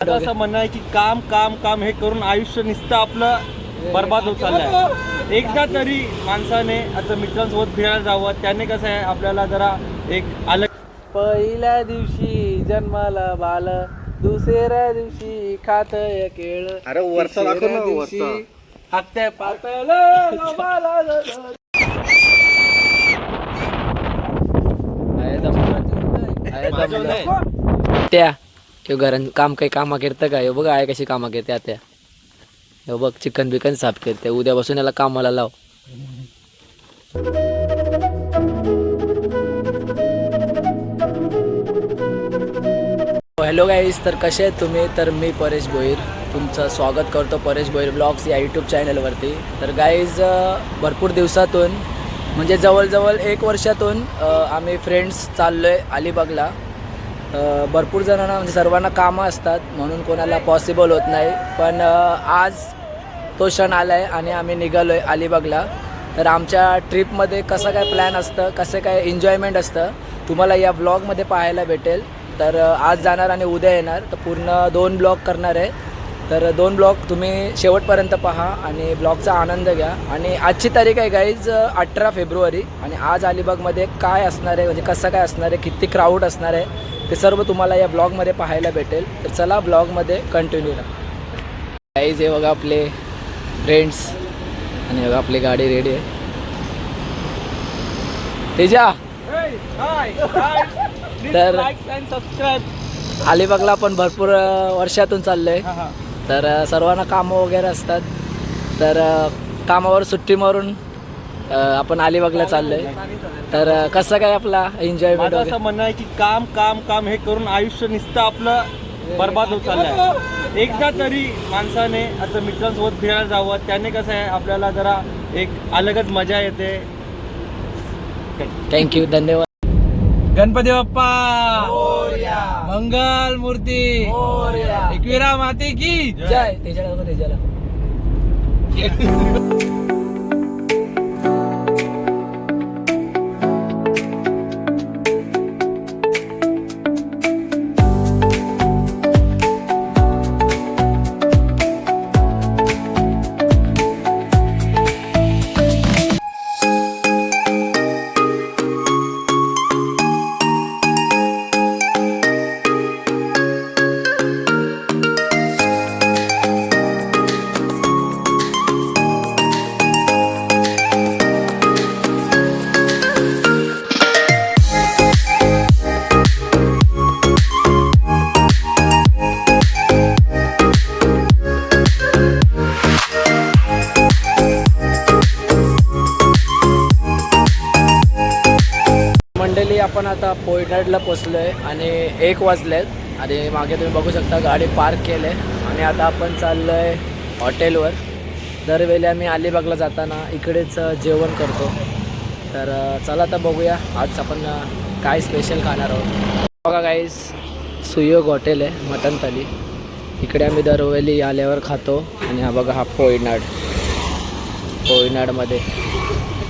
माझं असं म्हणणं आहे की काम काम काम हे करून आयुष्य नुसतं आपलं बर्बाद होत चाललंय. एकदा तरी माणसाने असं मित्रांसोबत फिरायला जावं त्याने कसं आहे आपल्याला जरा एक अलग पहिल्या दिवशी जन्माला बाल दुसऱ्या दिवशी खात केळ अरे वरचा दाखव ना, वरचा. हत्या पातळ त्या ह्यो घरान काम काही कामा करतं का? हे बघ आहे कशी कामं करते आता. हे बघ चिकन बिकन साफ करते. उद्यापासून याला कामाला लाव. हॅलो गाईज तर कसे आहेत तुम्ही? तर मी परेश भोईर तुमचं स्वागत करतो परेश भोईर ब्लॉग्स या यूट्यूब चॅनलवरती तर गाईज भरपूर दिवसातून म्हणजे जवळजवळ एक वर्षातून आम्ही फ्रेंड्स चाललो आहे अलिबागला. भरपूर जणांना म्हणजे सर्वांना कामं असतात म्हणून कोणाला पॉसिबल होत नाही. पण आज तो क्षण आला आहे आणि आम्ही निघालो आहे अलिबागला. तर आमच्या ट्रिपमध्ये कसं काय प्लॅन असतं कसं काय एन्जॉयमेंट असतं तुम्हाला या ब्लॉगमध्ये पाहायला भेटेल. तर आज जाणार आणि उद्या येणार. तर पूर्ण दोन ब्लॉग करणार आहे. तर दोन ब्लॉग तुम्ही शेवटपर्यंत पहा आणि ब्लॉगचा आनंद घ्या. आणि आजची तारीख आहे गाईज अठरा फेब्रुवारी. आणि आज अलिबागमध्ये काय असणार आहे म्हणजे कसं काय असणार आहे किती क्राऊड असणार आहे ते सर्व तुम्हाला या ब्लॉगमध्ये पाहायला भेटेल. तर चला ब्लॉगमध्ये कंटिन्यू राहा गाईज हे बघा आपले फ्रेंड्स आणि बघा आपली गाडी रेडी आहे. तेजा! तर अलिबागला आपण भरपूर वर्षातून चाललोय. तर सर्वांना कामं वगैरे असतात. तर कामावर सुट्टी मारून आपण अलिबागला चाललोय. तर कसं काय आपला एन्जॉयमेंट माझं असं म्हणणं आहे की काम काम काम हे करून आयुष्य नुसतं आपलं बर्बाद होत चाललंय. एकदा तरी माणसाने असं मित्रांसोबत फिरायला जावं. त्याने कसं आहे आपल्याला जरा एक अलगच मजा येते. थँक्यू धन्यवाद. गणपती बाप्पा! मंगल मूर्ती! एकविरा माते की! जय! बघा आपण आता पोयनाडला आहे आणि एक वाजलेत. आणि मागे तुम्ही बघू शकता गाडी पार्क केले आणि आता आपण चाललो आहे हॉटेलवर. दरवेळी आम्ही अलिबागला जाताना इकडेच जेवण करतो. तर चला आता बघूया. आज आपण काय स्पेशल खाणार आहोत. बघा गाईस सुयोग हॉटेल आहे मटन थाली. इकडे आम्ही दरवेळी आल्यावर खातो. आणि हा बघा हा पोयनाड पोयनाडमध्ये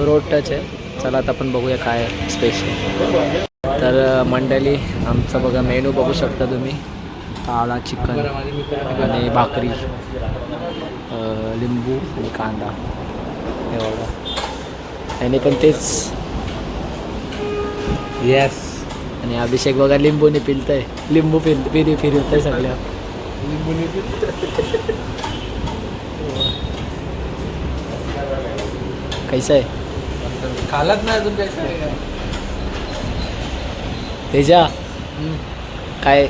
रोड टच आहे. चला आता आपण बघूया काय स्पेशल तर मंडळी आमचं बघा मेनू बघू शकता तुम्ही. काळा चिकन आणि भाकरी लिंबू आणि कांदा. हे बघा. त्याने पण तेच. येस आणि अभिषेक बघा लिंबूने पिलतंय. लिंबू पिल पिरी फिरतंय सगळ्या. कैसा आहे खालाच नाही अजून काय तेजा काय.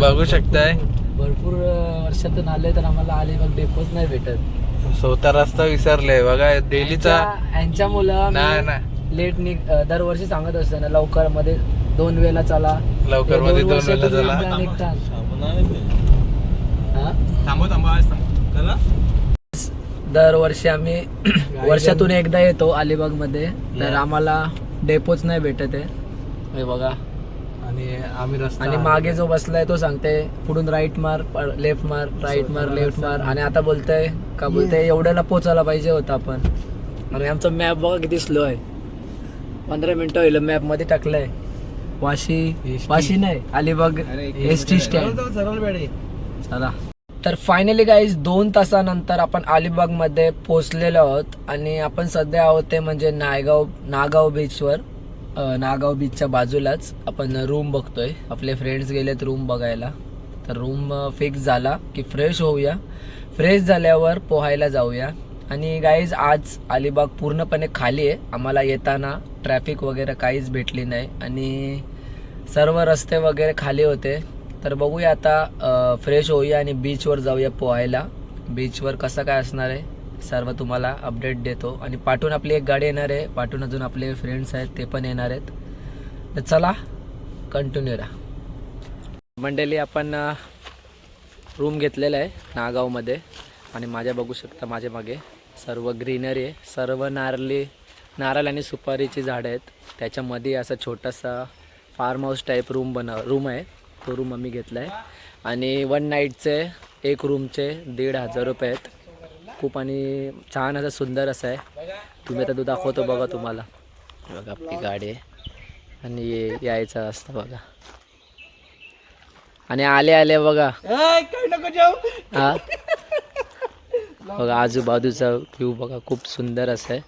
बघू शकताय भरपूर वर्षातून आले तर आम्हाला अलिबाग डेपोच नाही भेटत स्वतः रस्ता विसरले बघा डेलीचा यांच्या- मुलं नाही लेट निघ दरवर्षी सांगत असतो ना लवकरमध्ये दोन वेळेला चला लवकरमध्ये दोन वेळेला चला. एकदा निघतात. हा? दरवर्षी आम्ही वर्षातून एकदा येतो अलिबागमध्ये तर आम्हाला डेपोच नाही भेटत आहे. हे बघा. आणि आम्ही रस्ता आणि मागे जो बसलाय तो सांगते पुढून राईट मार लेफ्ट मार राईट मार लेफ्ट मार. आणि आता बोलतोय का बोलतोय एवढ्याला पोचायला पाहिजे होतं आपण. आणि आमचा मॅप बघा किती स्लो आहे. पंधरा मिनिटं होईल मॅपमध्ये टाकलंय. वाशी वाशी नाही अलिबाग एस टी स्टँड चला. तर फायनली गाईज दोन तासानंतर आपण अलिबागमध्ये पोहोचलेलो आहोत आणि आपण सध्या आहोत ते म्हणजे नायगाव नागाव बीचवर नागाव बीचच्या बाजूलाच आपण रूम बघतोय. आपले फ्रेंड्स गेलेत रूम बघायला. तर रूम फिक्स झाला की फ्रेश होऊया. फ्रेश झाल्यावर पोहायला जाऊया. आणि गाईज आज अलिबाग पूर्णपणे खाली आहे. आम्हाला येताना ट्रॅफिक वगैरे काहीच भेटली नाही. आणि सर्व रस्ते वगैरे खाली होते. तर बघूया आता फ्रेश होऊया आणि बीचवर जाऊया पोहायला. बीचवर कसं काय असणार आहे सर्व तुम्हाला अपडेट देतो. आणि पाठून आपली एक गाडी येणार आहे. पाठून अजून आपले फ्रेंड्स आहेत ते पण येणार आहेत. तर चला कंटिन्यू राहा. मंडेली आपण रूम घेतलेला आहे नागावमध्ये. आणि माझ्या बघू शकता माझ्या मागे सर्व ग्रीनरी आहे. सर्व नारली नारळ आणि सुपारीची झाडं आहेत. त्याच्यामध्ये असा छोटासा फार्म हाऊस टाईप रूम बनव रूम आहे. तो रूम आम्ही घेतला आहे आणि वन नाईटचे एक रूमचे दीड हजार रुपये आहेत. खूप आणि छान असं सुंदर असं आहे. तुम्ही आता तो दाखवतो बघा तुम्हाला. बघा आपली गाडी आहे. आणि यायचं असतं बघा. आणि आले आले बघा. हा? बघा आजूबाजूचा व्ह्यू बघा खूप सुंदर असं आहे.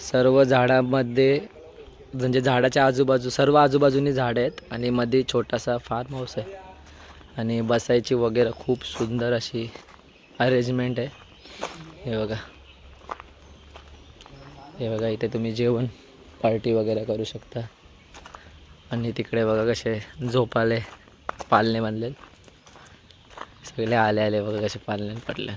सर्व झाडामध्ये म्हणजे झाडाच्या आजूबाजू सर्व आजूबाजूनी झाडं आहेत आणि मध्ये छोटासा फार्म हाऊस आहे. आणि बसायची वगैरे खूप सुंदर अशी अरेंजमेंट आहे. हे बघा. हे बघा इथे तुम्ही जेवण पार्टी वगैरे करू शकता. आणि तिकडे बघा कसे झोपाले पालने बांधले सगळे आले आले बघा कसे पालने पडले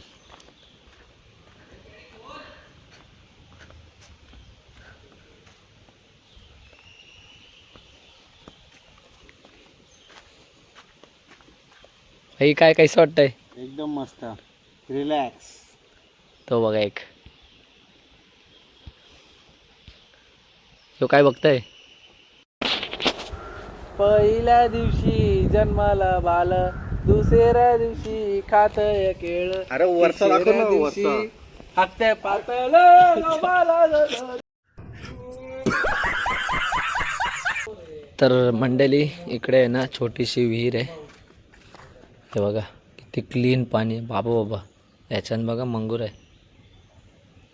हे काय कैसं वाटतंय? एकदम मस्त. रिलॅक्स तो बघा एक. तो काय बघताय? पहिल्या दिवशी जन्माला बाल दुसऱ्या दिवशी खात केळ अरे वरचा दाखव ना वरचा. हाकते पातळ. तर मंडळी इकडे आहे ना छोटीशी विहीर आहे. हे बघा किती क्लीन पाणी. बाबा बाबा. याच्यानं बघा मंगूर आहे.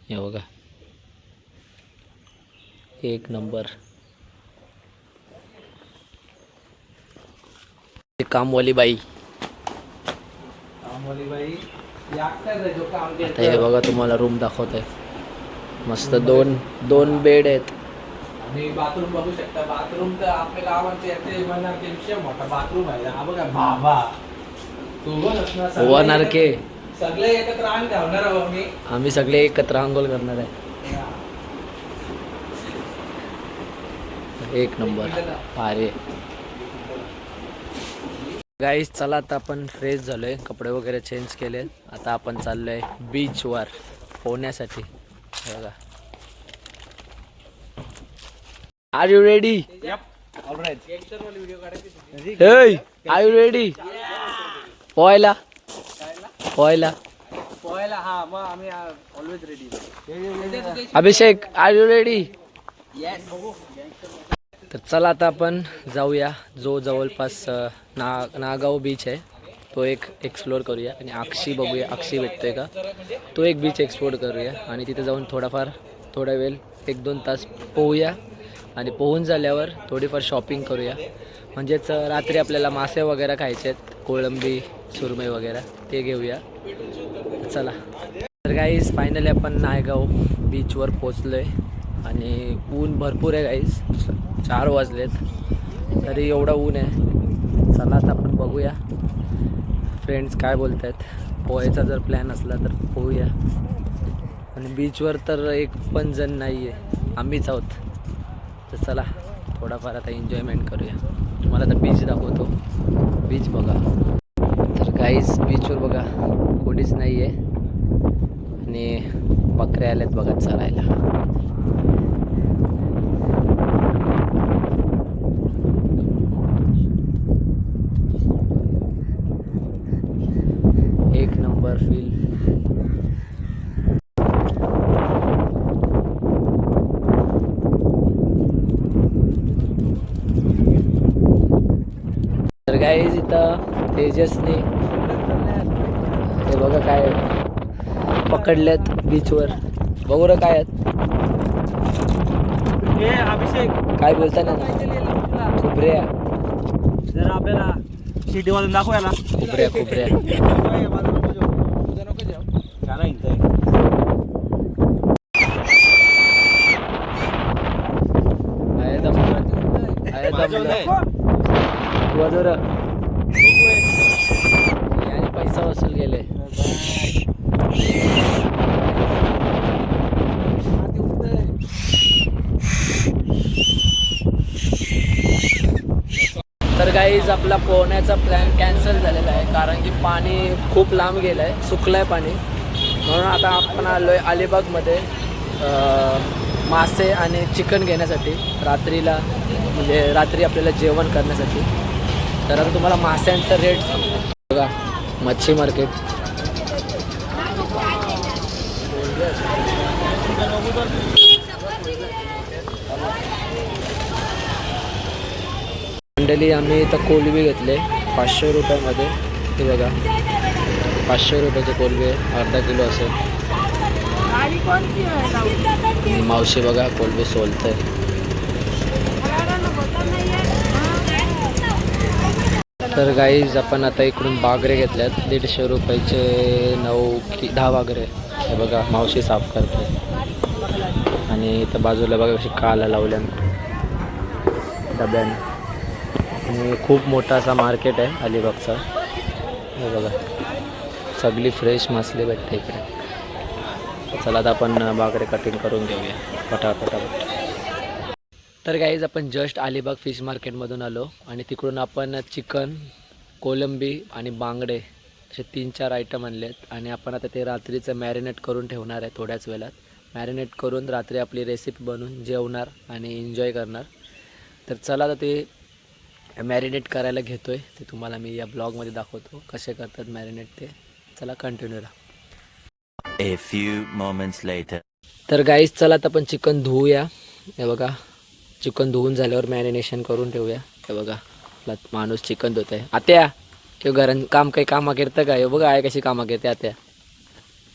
हे बघा. एक नंबर. कामवाली बाई. आता हे बघा तुम्हाला रूम दाखवत आहे. मस्त दोन दोन बेड आहेत. आणि बाथरूम बघू शकता. बाथरूम तर आपल्या गावाचे मोठा. बाथरूम आहे. हा बघा बाबा. सगळे होणार के सगळे एकत्र आहोत मी आम्ही सगळे एकत्र आंघोळ करणार आहे. एक नंबर. भारी. गाईज चला आता आपण फ्रेश झालोय. कपडे वगैरे चेंज केले आता आपण चाललोय बीचवर पोहण्यासाठी. हे बघा. Are you ready are you ready पोहायला? पोहायला? पोहायला. हा मग आम्ही always ready Abhishek are you ready तर चला आता आपण जाऊया. जो जवळपास ना नागाव बीच आहे तो एक एक्सप्लोअर करूया. आणि अक्षी बघूया अक्षी भेटतोय का? तो एक बीच एक्सप्लोअर करूया. आणि तिथे जाऊन थोडाफार थोडा वेळ एक दोन तास पोहूया. आणि पोहून झाल्यावर थोडीफार शॉपिंग करूया. म्हणजेच रात्री आपल्याला मासे वगैरे खायचे आहेत कोळंबी सुरमई वगैरे ते घेऊया. चला. तर गाईज फायनली आपण नायगाव बीचवर पोचलो आहे आणि ऊन भरपूर आहे गाईज चार वाजलेत. तरी एवढं ऊन आहे. चला आता आपण बघूया. फ्रेंड्स काय बोलत आहेत पोहायचा जर प्लॅन असला तर पोहूया. आणि बीचवर तर एक पण जण नाही आहे आम्हीच आहोत. तर चला. थोडाफार आता एन्जॉयमेंट करूया. तुम्हाला आता बीच दाखवतो. बीच बघा. तर काहीच बीचवर बघा. कोणीच नाही आहे आणि बकऱ्या आल्यात बघा चरायला एक नंबर फील गाईज तेजसने हे बघा काय पकडल्यात बीचवर बघू रे काय हे अभिषेक. काय बोलता ना? खुबऱ्या. जरा आपल्याला शिटी वाजून दाखव याला. खुबऱ्या खुबऱ्या. आहे. वसूल तर गाईज आपला पोहण्याचा प्लॅन कॅन्सल झालेला आहे. कारण की पाणी खूप लांब गेलं आहे सुकलं आहे पाणी. म्हणून आता आपण आलो आहे अलिबागमध्ये मासे आणि चिकन घेण्यासाठी. रात्रीला म्हणजे रात्री आपल्याला जेवण करण्यासाठी. तर आता तुम्हाला माश्यांचा रेट सांगतो. बघा मच्छी मार्केट मंडळी आम्ही इथं कोलबी घेतले. पाचशे रुपयामध्ये. हे बघा. पाचशे रुपयाचे कोलबी अर्धा किलो असेल. मावशी बघा कोलबी सोलतंय. तर गाईज आपण आता इकडून बागरे घेतल्यात. दीडशे रुपयाचे नऊ की दहा बागरे. हे बघा मावशी साफ करते आणि इथं बाजूला बघा कशी काला लावल्या डब्याने. आणि खूप मोठा असा मार्केट आहे अलिबागचा. हे बघा. सगळी फ्रेश मासली भेटते इकडे. चला आता आपण बाकडे कटिंग करून घेऊया. पटापटापट तर गाईज आपण जस्ट अलिबाग फिश मार्केटमधून आलो. आणि तिकडून आपण चिकन कोलंबी आणि बांगडे असे तीन चार आयटम आणले आहेत आणि आपण आता ते रात्रीचं मॅरिनेट करून ठेवणार आहे थोड्याच वेळात. मॅरिनेट करून रात्री आपली रेसिपी बनवून जेवणार आणि एन्जॉय करणार. तर चला आता ते मॅरिनेट करायला घेतो आहे ते तुम्हाला मी या ब्लॉगमध्ये दाखवतो कसे करतात मॅरिनेट ते. चला कंटिन्यू राहा moments later. तर गाईज चला आता आपण चिकन धुवूया. हे बघा चिकन धुवून झाल्यावर मॅरिनेशन करून ठेवूया. हे बघा आपला माणूस चिकन धुत आहे आत्या हे घरात काम काही कामा करतं का? हे बघा आहे कशी कामं करते आत्या.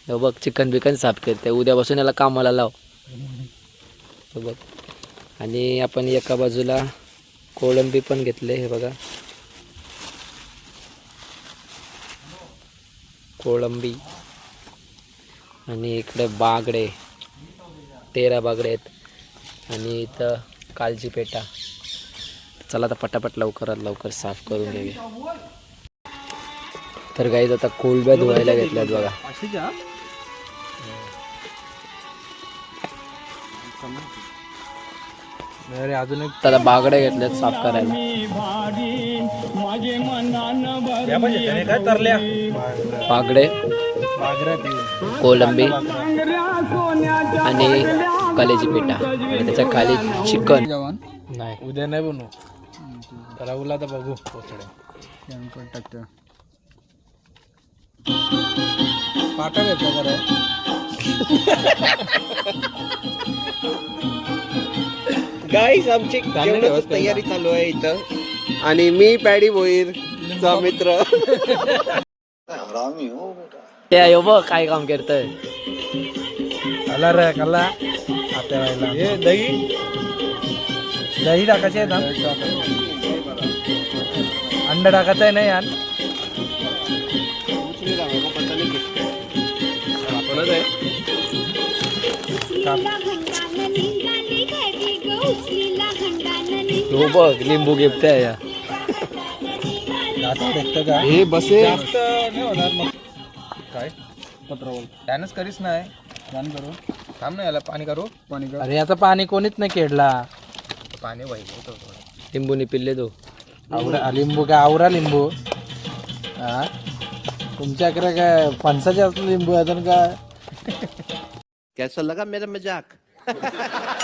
हे बघ चिकन बिकन साफ करते. उद्यापासून याला कामाला लाव. हे बघ. आणि आपण एका बाजूला कोळंबी पण घेतले हे बघा. कोळंबी. आणि इकडे बागडे. तेरा बागडे आहेत. आणि इथं काळजी पेटा चला आता पटापट लवकरात लवकर साफ करून घेऊया. तर गाईज आता कोळब्या धुवायला घेतल्यात बघा. अजून एक तर आता बागडे घेतल्यात साफ करायला. काय तरल्या? बागडे कोलंबी आणि कलेजी पेटा आणि त्याच्याखाली चिकन. नाही. उद्या नाही बनवू. त्याला उला तर बघू. पोचडे टाकतो पाटा घेतो गाईस आमची जेवणाची तयारी चालू आहे इथं. आणि मी पॅडी भोईर चा मित्र. त्या यो बघ काय काम करतोय. आला रे कल्ला. आता व्हायला हे दही? दही टाकायचे आहे ना अंडा टाकायचं आहे नाही यार? आपणच आहे. हो बघ लिंबू गिफ्ट या. आता देखतं का? हे बसे. काय? पत्रवल त्यानंच करीच नाही. पाणी करू. थांब ना याला पाणी करू. पाणी करू. अरे याचं पाणी कोणीच नाही केडला पाणी वाईट लिंबूनी पिल्ले तो आवरा लिंबू काय आवरा लिंबू. हा? तुमच्याकडे काय फणसाचे असलं लिंबू अजून काय? कैसा लगा मेरा मजाक?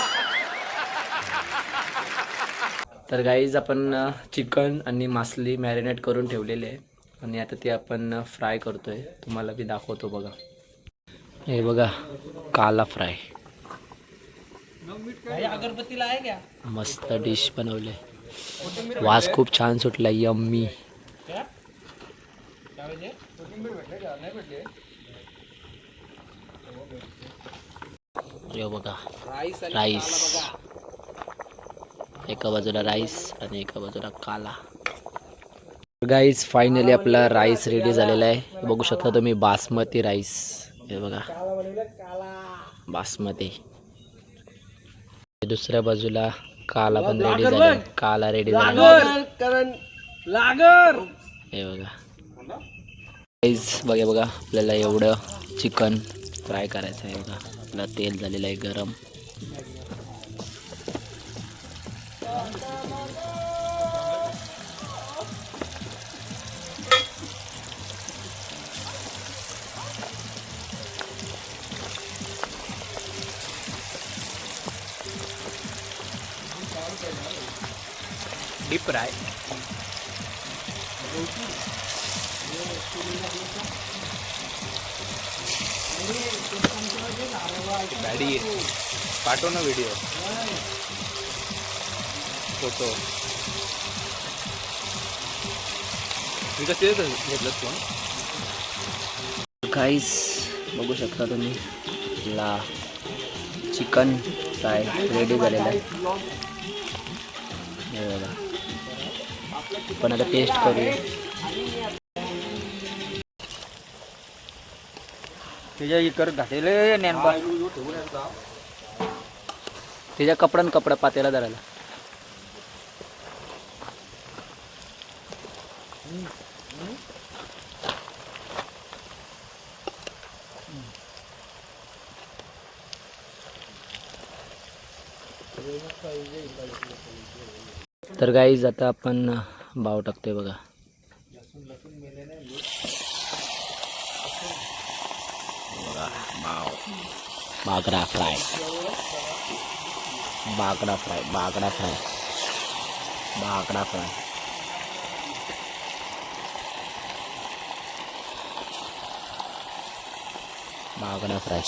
तर गाईज आपण चिकन आणि मासली मॅरिनेट करून ठेवलेले आहे. आणि आता ते आपण फ्राय करतोय. तुम्हाला मी दाखवतो बघा. हे बघा काला फ्राय मस्त डिश बनवले. वास खूप छान सुटला यम्मी बघा. राईस एका बाजूला राईस आणि एका बाजूला काला. गाईज फायनली आपला राईस रेडी झालेला आहे. बघू शकता तुम्ही बासमती राईस हे बघा. बासमती. दुसऱ्या बाजूला काला पण रेडी झाला. काला रेडी झाला. हे बघा. गाईज बघा बघा. आपल्याला एवढं चिकन फ्राय करायचं आहे. बघा. आपलं तेल झालेलं आहे गरम. डीप फ्राय गाडी पाठव ना व्हिडिओ फोटो मी कसे घेतलं फोन. गाईस बघू शकता तुम्ही ला चिकन फ्राय रेडी झालेलं आहे. पण आता टेस्ट करूया. त्याच्या इकर घातलेले ज्ञानबा त्याच्या कपडा न कपडा पातेला धरायला. तर गाईज आता आपण भाव टाकतोय बघा. बघा, भाव बागडा फ्राय. बागडा फ्राय बागडा फ्राय. बागडा फ्राय. बागडा फ्राय